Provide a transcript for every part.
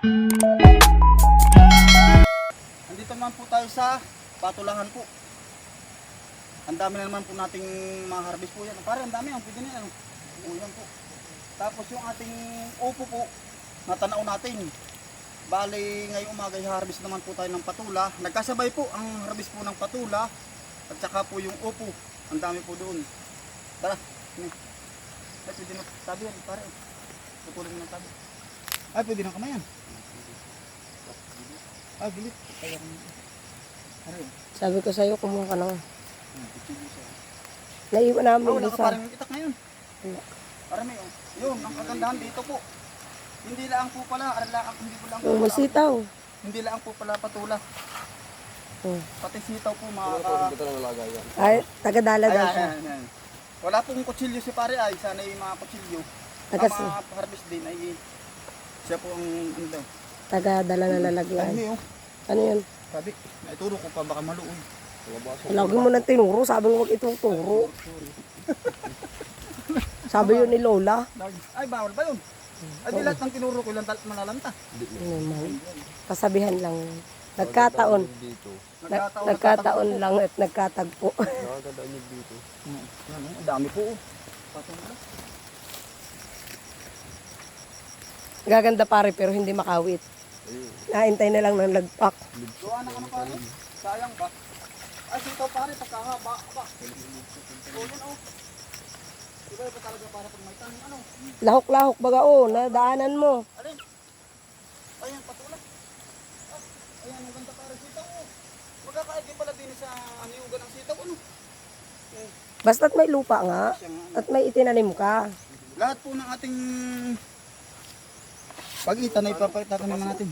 Andito naman po tayo sa patulahan po. Ang dami na naman po nating mga harvest po yan. Pare, ang dami. Ang pwede yan. O po. Tapos yung ating upo po, natanaw natin. Bali, ngayong umaga, harvest naman po tayo ng patula. Nagkasabay po ang harvest po ng patula at saka po yung upo. Ang dami po doon. Tara. Ay, pwede na tabi yan, pare. Putulin mo ng tabi. Ay, pwede na kamayan. Pare, Sabi ko sa'yo, kumuha ka ng hmm, kutsilyo siya. naiwan namin wala doon ka sa... parang itak ngayon. Wala. Para may, oh. yun, ang kagandahan dito po. Hindi lang po pala, arala, hindi po lang po Oh, pala- sitaw. Hindi lang po pala patula. Oh. Pati sitaw po mga ka... Ay, tagadala daw Ayan, siya. ayan, ayan. Wala pong kutsilyo si pare ay, sana yung mga kutsilyo. Ang mga harvest din ay siya po ang ano. Tagadala na lalagyan. hindi oh. Ano yun? Sabi, naituro ko pa baka maluoy. Lagi mo nang tinuro, sabi mo huwag ituturo. Sabi yun ni Lola. Ay, bawal ba yun? Ay, di lahat ng tinuro ko lang tal- malalanta. Ano naman? Kasabihan lang. yun. Nagkataon. Nag- Nagkataon, nagkataon lang at nagkatagpo. Hmm, Yan, oh, ang dami po. oh. Gaganda pare pero hindi makawit. Naintay na lang ng lagpak. Gawa na ano pare? Sayang ba? Ay, sitaw pare, pagkahaba. Aba. O, yan oh. Iba iba talaga para pag may tanim. Ano? Lahok-lahok baga oh, nadaanan mo. Alin? Ayan, patulad. Ah, ayan, ang ganda pare sitaw oh. Magkakaigay pala din sa niyugan ng sitaw. Ano? Eh, Basta't may lupa nga. at may itinanim ka. Lahat po ng ating pag-itan ay papatatanim natin.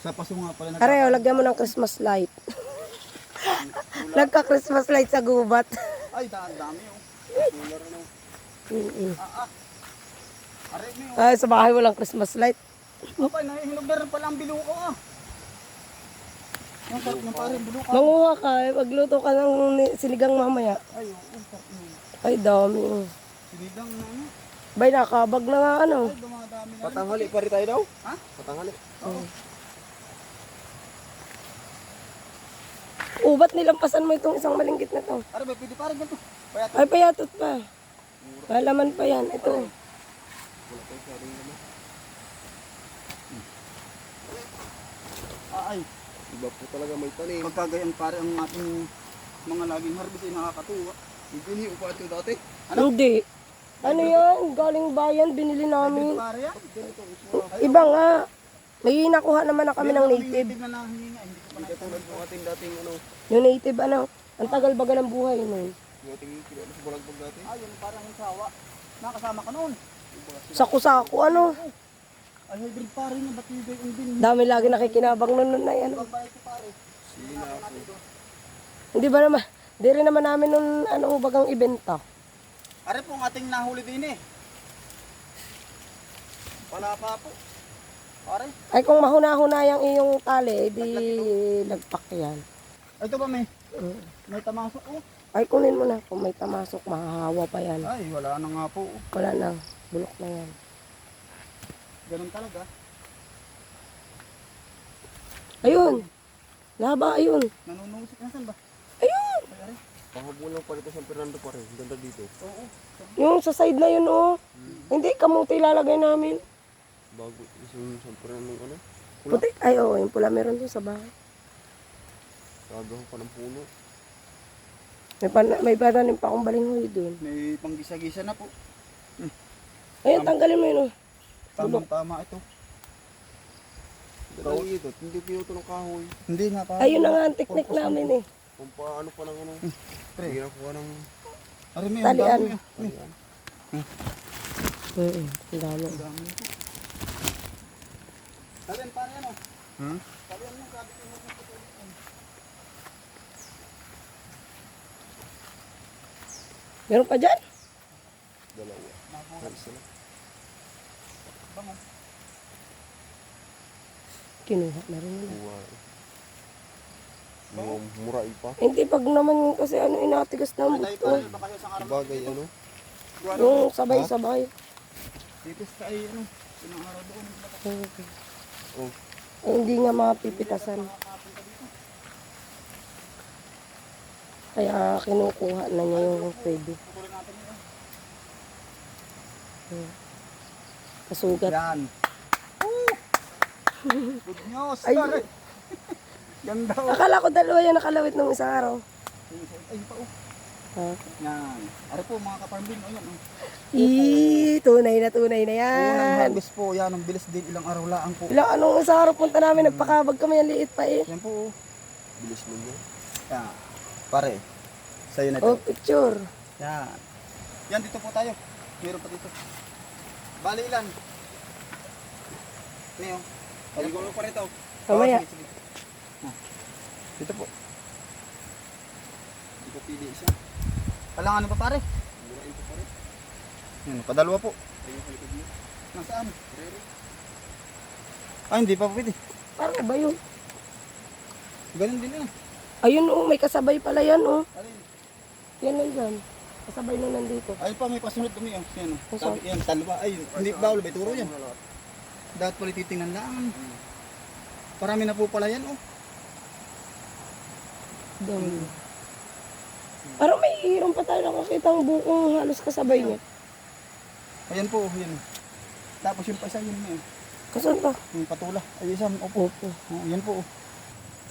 Sa paso nga pala. nag- Pareho, lagyan mo ng Christmas light. Nagka-Christmas light sa gubat. Ay, daan dami oh. Mm-mm. Ah, ah. Aray mo oh. Ay, sa bahay walang Christmas light. Apa, nahihinog na rin pala ang biluko ah. Ang sarap ng pare, biluko. Manguha ka, eh, magluto ka ng ni- sinigang mamaya. Ay, oo, sarap ng Ay, dami. sinigang na ano. Bay, nakabag na nga ano. Ay, dumadami. Patanghali pa rin tayo daw? Ha? Patanghali. Oo. Ubat nilampasan mo itong isang malinggit na to. Aray, may pwede pare ganito. Kaya Ay, payatot pa. Malaman pa yan. Ito. ah, ay, Iba po talaga may tanim. pagkagayan pare ang ating mga laging harvest ay nakakatuwa. Hindi upa ito dati. Hindi. Ano yan? Galing bayan, binili namin. Iba nga. May nakuha naman na kami ng native. na. Yung native ano, ang tagal baga ng buhay nun. Dati. Ayun, parang yung sawa. Nakasama ka noon. Sako-sako ano. Ay, hybrid pare niya, ba't yung din? Dami lagi nakikinabang nun na yan. Hindi ba naman, di rin naman namin nun ano bagang ibenta. Are po ang ating nahuli din eh. Wala pa po. Pare, Ay kung mahuna-huna yung iyong tali, eh, di lagpak yan. ay, ito ba may? Mm. May tamasok oh. Ay kunin mo na, kung may tamasok, mahahawa pa yan. Ay, wala na nga po. Wala na, bulok na yan. Ganun talaga. Ayun! Laba, ayun. Nanunusik na saan ba? Ayun! Ay. Pahabulan pa rito San Fernando pa rin. Ganda dito. Oo. Yung sa side na yun, oh. Hindi, kamuti lalagay namin. Bago yung San Fernando ano. Pula. Puti, ay oo, yung pula meron doon sa bahay. Gagawa pa ng puno. May, pan, may pananim pa akong balinghoy doon. May panggisa-gisa na po. Ayun, tanggalin mo yun, oh. Tamang tama ito. Ganda dito. Hindi pinuto ng kahoy. Hindi nga pa. Ayun na nga ang teknik namin, eh. Kung paano pa ng ano. Pre. Hindi nakuha ng Are, may Talian. ang dami. oh. talian. Mm, ang dami. Ang dami po. Talian pare ano? Hmm? Talian mo, sabi ko mo. Meron pa dyan? Dalawa. Lang. Bango. Kinuha na rin nila. Kuha. Mga muray pa. Hindi, pag naman kasi ano, inatigas na ang buto. Bagay ano. Yung sabay-sabay. Dito sa ay ano, araw doon. Okay. Oh. Eh, hindi nga mapipitasan. Kaya kinukuha na niya yung pwede. Yun. Kasugat. Yan. Good news. Ay. Ganda oh. Akala ko dalawa yan nakalawit nung isang araw. Ay, pa oh. Yan. Ari po mga kaparmbin. O yan. Oh. Ii, tunay na tunay na Unang yan. harvest po. Yan. Ang bilis din. Ilang araw lang po. Ilang anong isang araw punta namin, nagpakabag kami, ang liit pa eh. Yan po. oh. Bilis mo niya. Yan. Pare. Sa'yo na Oh, ito. picture. Yan. Yan dito po tayo. Meron pa dito. Bali ilan? Niyo. Paligo mo pa rito. Mamaya. Oh. Ah. Dito po. Hindi ko pili isa. Kailangan pa pare? Murain pa rin. Yan, padalwa po. Ayun sa likod mo. Nasaan? Ah, hindi pa pwede. Parang ba yun? Ganun din yan. Ayun oh, may kasabay pala yan oh. Alin? Yan lang dyan. Kasabay na nandito. Ay pa, may pasunod dumi. Oh. Yan, oh. Sabi, yan, talwa. Ay, hindi bawal ba? Turo yan. Dapat pala titingnan lang. Parami na po pala yan, oh. Dami. Parang may iron pa tayo nakakita ang bukong halos kasabay niya. Ayan po, yan. Tapos yung pa isa yun, yun. Kasan ba? Yung patula. Ay, isa, opo. Opo. Oh, yan po. oh.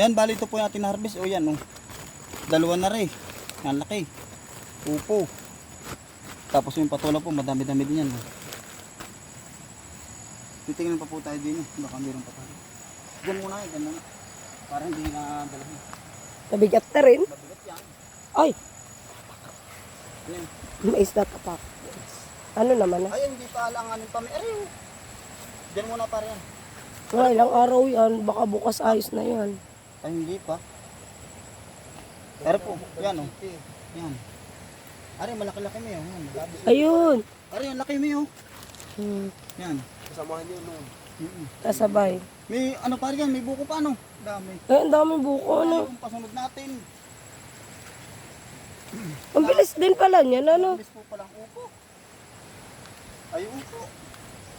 Yan, bali ito po yung ating harvest. O yan, oh. Dalawa na rin. Ang laki. Upo. Tapos yung patula po, madami-dami din yan. Oh. Titingnan pa po tayo din. Eh. Baka meron pa tayo. Diyan muna, eh. Muna. Para hindi na dalahin. Nabigat na rin. Ay, isda pa pa. Ano naman ah? Ay, hindi pa alanganin pa. Oh. Diyan muna pa rin. Mga ilang araw yan, baka bukas ayos na yan. Ay, hindi pa. Pero po, yan oh. Yan. Ari, malaki-laki mo yun. Ayun. Ari, ang laki mo yun. Hmm, Yan. Kasamahan niyo nung. Mm-mm. kasabay. May ano pa rin yan, may buko pa ano? Dami. Ay, ang daming buko ano. Yung pasunod natin. Ang bilis din pala niyan, ano? Bilis po palang upo. Ay, upo.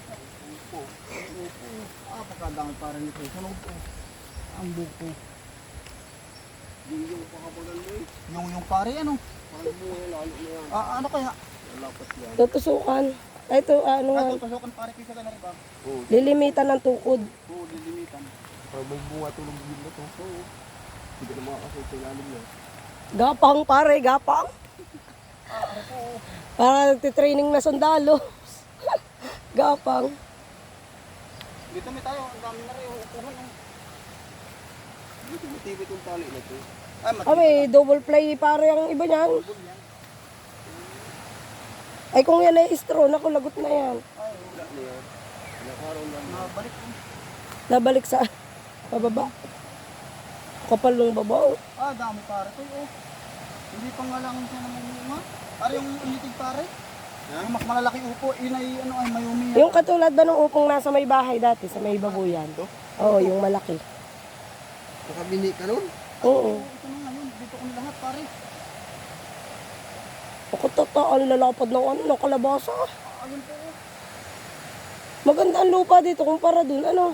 Ay, Upo. Ay, upo. Ah, pagkadami parang ito. Sunog po. Ang buko. Yung yung pakabagal mo eh. Yung yung pare ano? Paano mo lalo na yan? Ah, ano kaya? Tutusukan. Ay, ito, ano nga. Ay, pasukan pare kisa ka na rin ba? Oo. Lilimitan ng tukod. Oo, lilimitan. Parang may bunga tulong din na to. Oo. Hindi ka na makakasay sa ilalim niya. Gapang pare, gapang. Para nagtitraining na sundalo. gapang. Dito may tayo, ang dami na rin yung upuhan. Hindi ko matibit yung tali na to. Ay, Ah, may double play pare ang iba niyan. Ay, kung yan ay straw, naku, lagot na yan. Nabalik. Nabalik sa pababa. Kapal ng babaw. Ah, dami pare to. Oh. Hindi pa nga lang siya naman mga. Pare yung ulitig pare. Yung mas malalaki upo, yun ay ano ay mayumi. Yung katulad ba ng upong nasa may bahay dati, sa may babuyan? Oo, yung malaki. Nakabini ka nun? Oo. Ito na ngayon, dito ko lahat pare. Ako totoo, ang lalapad ng ano, ng kalabasa. Ayun po. oh. Maganda ang lupa dito kumpara dun, ano?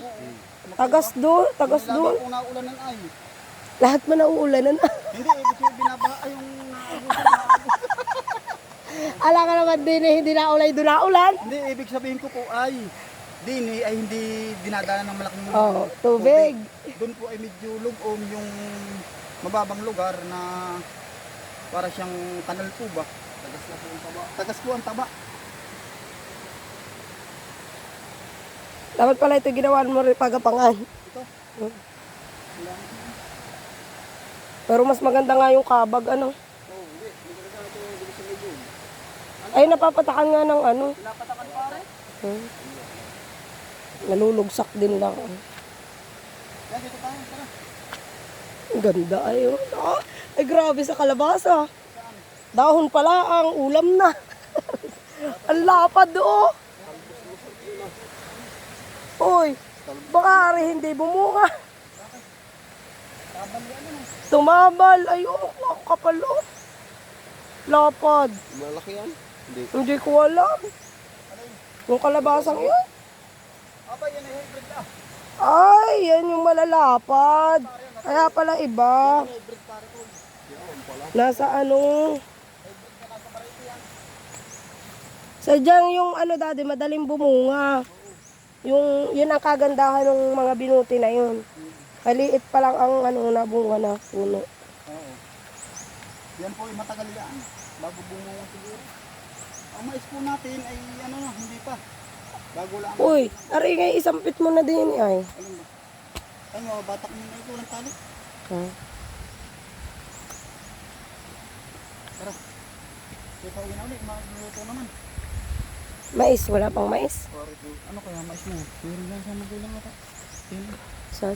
Tagas doon, tagas doon. po naulanan ay. Lahat man nauulanan na. Hindi, ibig sabihin binabaha ay yung. Ala ka naman din eh, hindi naulay doon naulan. Hindi, ibig sabihin ko po ay dini ay hindi dinadaanan ng malaking Oo, tubig. Doon po ay medyo lugom yung mababang lugar na para siyang kanal po ba? Tagas na po ang taba. Tagas po ang taba. Dapat pala ito ginawa mo rin pagapangan. Ito. Wala. Pero mas maganda nga yung kabag, ano? Oo, hindi. Hindi ka na ito gusto sa medyo. Ay, napapatakan nga ng ano. Pinapatakan pare. Hmm. Nalulugsak din lang. Yan, dito tayo. Tara. Ang ganda ayun. Ah, ay grabe sa kalabasa. Dahon pala ang ulam na. ang lapad oh. Uy, baka ari hindi bumunga. Tumabal. Ay, oh, kapal oh. Lapad. Malaki yan? Hindi. Hindi ko alam. Yung kalabasang yun. Aba, yan ay hybrid ah. Ah, yan yung malalapad. Kaya pala iba. Nasa ano. Sadyang yung ano dati, madaling bumunga. Yung, yun ang kagandahan ng mga binuti na yun. Kaliit pa lang ang ano na bunga na puno. Oo. Yan po ay matagal yan. Bago bumunga siguro. Ang mais po natin ay ano na, hindi pa. Bago lang. Uy, ari nga isampit mo na din ay. Alin ba? Ay, batak mo na ito ng tali. Ha? Tara. Kaya pa uwi na ulit, magluluto naman. Mais, wala pang mais. Ano kaya mais mo? Meron lang sa magulang ata. Sa,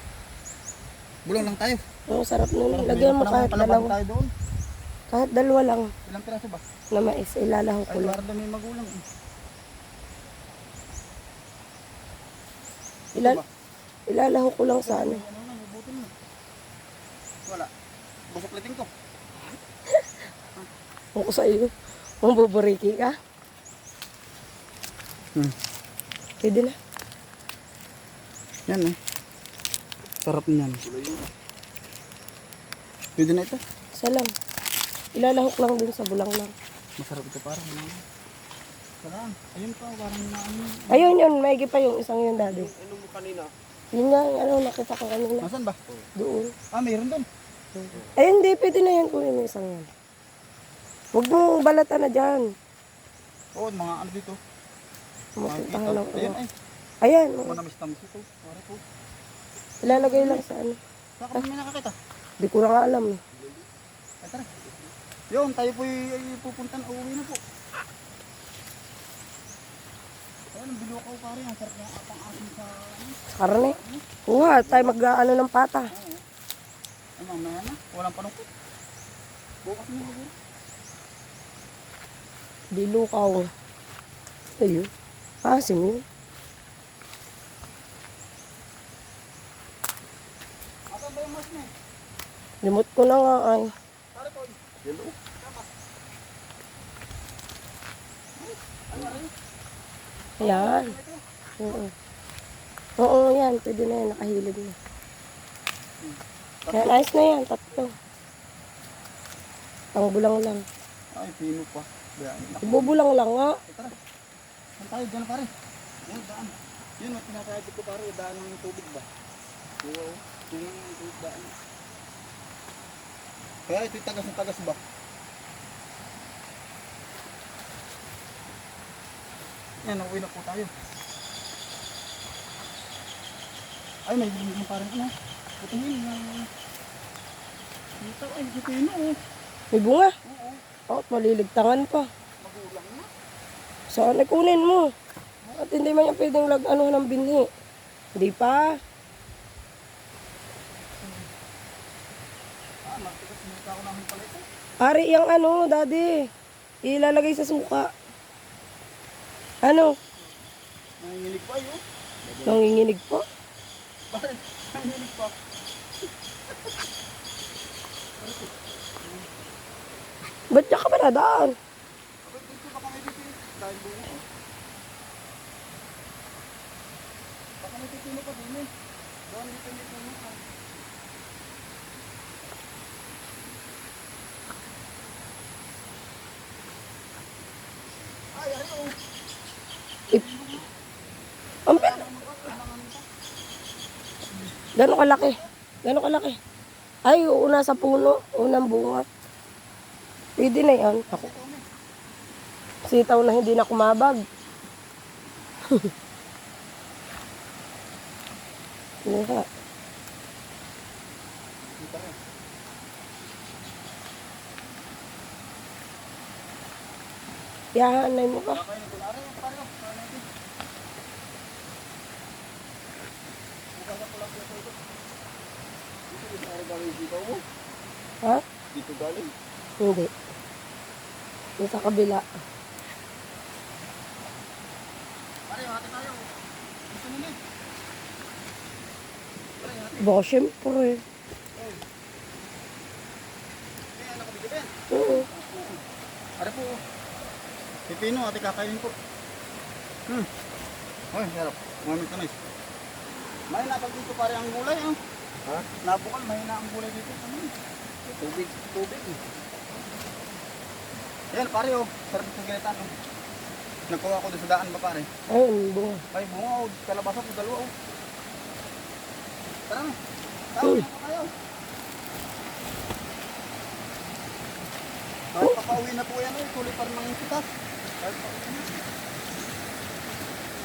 Bulong lang tayo. ang sarap nun. Lagyan mo kahit dalawa. tayo doon. Kahit dalawa lang Ilang piraso ba? na mais. Ilalaho ko Ay, lang. para may magulang eh. Ilal ilalaho ko lang sa ano. Ano mabutin mo. Wala. Busok liting ko. Kung ko sa iyo. Kung buburiki ka. Hmm. Pwede na. Yan eh. Sarap niyan. Pwede na ito. Isa lang. Ilalahok lang dun sa bulang lang. Masarap ito parang. Ano. Parang. Ayun pa, parang na ano. Ayun yun, maigi pa yung isang yun daddy. Ano mo kanina? Yun nga, ano, nakita ko kanina. Nasaan ba? Doon. Ah, mayroon doon. Ay, hindi, pwede na yan kunin mo isang yan. Huwag mo balatan na dyan. Oo, mga ano dito. Mapunta ka lang. Ayan ay. Ayan. Manamis-tamis ito. Pare po. ilalagay lang sa ano. Saan ka may nakakita? Di ko na nga alam eh. Ay, tara. Yun, tayo po ay pupunta na. Uuwi na po. Ayan, ko pare. Ang sarap ng apang asin sa ano. Karne. Kuha, tayo mag-ano ng pata. Ay, mamaya na. Walang panungkot. Bukas siguro. Dilukaw. Ayun. Asim yun. Limot ko na nga ay. Yellow. Ayan. Oo. Oo, yan. Pwede na yan. Nakahilid na. Yan, ayos na yan. Tatlo. Pang bulang lang. Ay, pino pa. Ibubulang lang nga. Tara. Saan tayo dyan pare? Yan, daan. Yun, ang tinatayag ko pare. Daan ng tubig ba? Oo. Yung tubig daan. Kaya ito'y tagas ng tagas ba? Yan, nauwi na po tayo. Ay, may may parang ano. Putungin na. Dito, ay, dito yun oh. May bunga. Oo, Oh, maliligtangan pa. Magulang na. Saan ay kunin mo? At hindi man yan pwedeng lag ano ng binhi. Hindi pa. Ari yung ano, daddy. Ilalagay sa suka. Ano? Nanginginig pa yun. Nanginginig po. Bakit? Nanginginig pa. Ba't siya ka ba nadaan? Bakit dito baka may Dahil bunga eh. Baka may pipino pa din eh. Doon dito may puno. Ay, ay, oh. Ang pin... Gano'ng kalaki? Gano'ng kalaki? Ay, una sa puno. Unang bunga. Pwede na yan. Ako. Sitaw na hindi na kumabag. Hindi ka. Yahanay mo mo. Ha? Dito galing. Hindi. Yung sa kabila. Pare, hati tayo. Gusto mo na eh. Pare, hati. Baka syempre. Eh, anak ko bigyan ba yan? Oo. Are po. Pipino, ate kakainin po. Hmm. Oy, sarap. Umamit ka na eh. Mahina pag dito pare ang gulay ah. Ha? Nabukal, mahina ang gulay dito. Ano? Tubig, tubig. Yan pare oh, sarap sa gilitan oh. Nagkuha ko doon sa daan ba pare? Ayun, bunga. Ay bunga oh, kalabasa ko dalawa oh. Tara na. Tara Uy. na kayo. Kahit papauwi na po yan oh, tuloy pa rin ng sitas. Kahit pauwi na.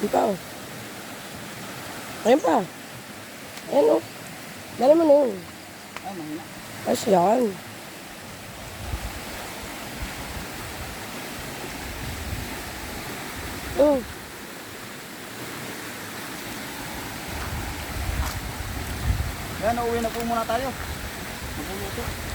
Ayun pa, oh. Ayun pa. Ayun, oh. Dala mo na yun. Ay mahina. Ayos yan. Oh, Yan, uuwi na po muna tayo. Magluluto.